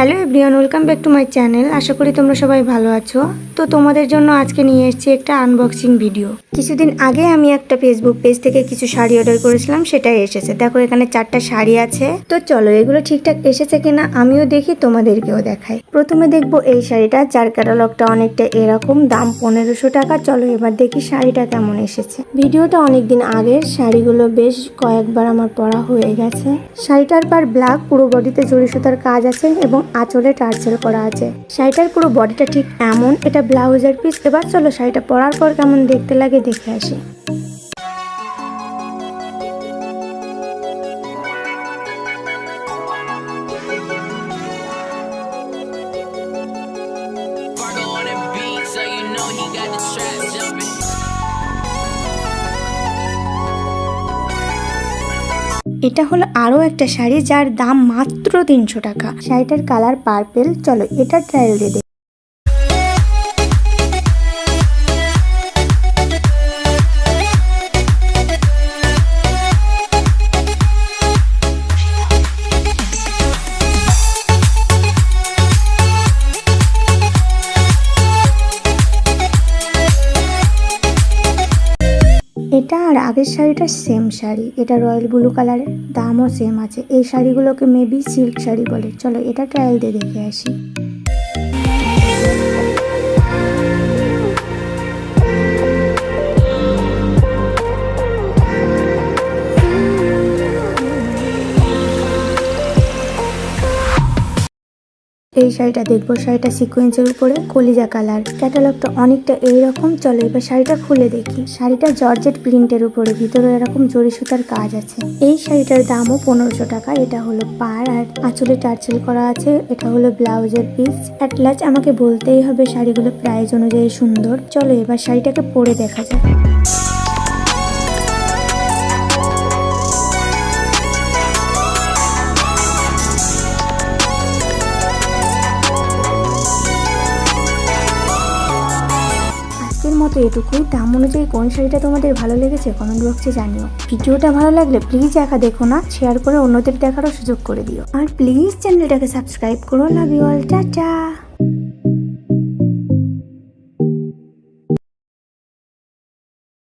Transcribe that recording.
Hello everyone, welcome back to my channel. আশা করি তোমরা সবাই ভালো আছো। তো তোমাদের জন্য আজকে নিয়ে এসেছি একটা আনবক্সিং ভিডিও কিছুদিন আগে আমি একটা ফেসবুক পেজ থেকে কিছু শাড়ি অর্ডার করেছিলাম, সেটাই এসেছে। দেখো, এখানে চারটা শাড়ি আছে। তো চলো, এগুলো ঠিকঠাক এসেছে কিনা আমিও দেখি, তোমাদেরকেও দেখাই। প্রথমে দেখব এই শাড়িটা, যার ক্যাটালগটা অনেকটা এরকম, দাম পনেরোশো টাকা। চলো, এবার দেখি শাড়িটা কেমন এসেছে। ভিডিওটা অনেকদিন আগের শাড়িগুলো বেশ কয়েকবার আমার পরা হয়ে গেছে। শাড়িটার পার ব্ল্যাক পুরো বডিতে জড়ি সুতার কাজ আছে এবং আঁচলে টার্সেল করা আছে। শাড়িটার পুরো বডিটা ঠিক এমন, এটা ব্লাউজের পিস এবার চলো শাড়িটা পরার পর কেমন দেখতে লাগে দেখে আসি। Got the jumping. এটা হলো আরও একটা শাড়ি যার দাম মাত্র তিনশো টাকা। শাড়িটার কালার পার্পেল চলো এটা ট্রায়াল দিয়ে এটা আর আগের শাড়িটা সেম শাড়ি। এটা রয়্যাল ব্লু কালারের দামও সেম আছে। এই শাড়িগুলোকে মেবি সিল্ক শাড়ি বলে। চলো এটা ট্রায়াল দিয়ে দেখে আসি। এই শাড়িটা দেখব। শাড়িটা সিকোয়েন্সের উপরে কলিজা কালার ক্যাটালগটা অনেকটা এইরকম। চলো এবার শাড়িটা খুলে দেখি। শাড়িটা জর্জেট প্রিন্টের উপরে। ভিতরে এরকম জরি সুতার কাজ আছে। এই শাড়িটার দামও পনেরোশো টাকা। এটা হলো পার আর আঁচলে টার্চেল করা আছে। এটা হলো ব্লাউজের পিস অ্যাট লাস্ট আমাকে বলতেই হবে শাড়িগুলো প্রাইস অনুযায়ী সুন্দর। চলো এবার শাড়িটাকে পরে দেখা যাক। মতো এটুকুই তা অনুযায়ী কোন শাড়িটা তোমাদের ভালো লেগেছে কমেন্ট বক্সে জানিও। ভিডিওটা ভালো লাগলে প্লিজ একা দেখো না শেয়ার করে অন্যদের দেখারও সুযোগ করে দিও। আর প্লিজ চ্যানেলটাকে সাবস্ক্রাইব করো লাভ ইউ অল টাটা!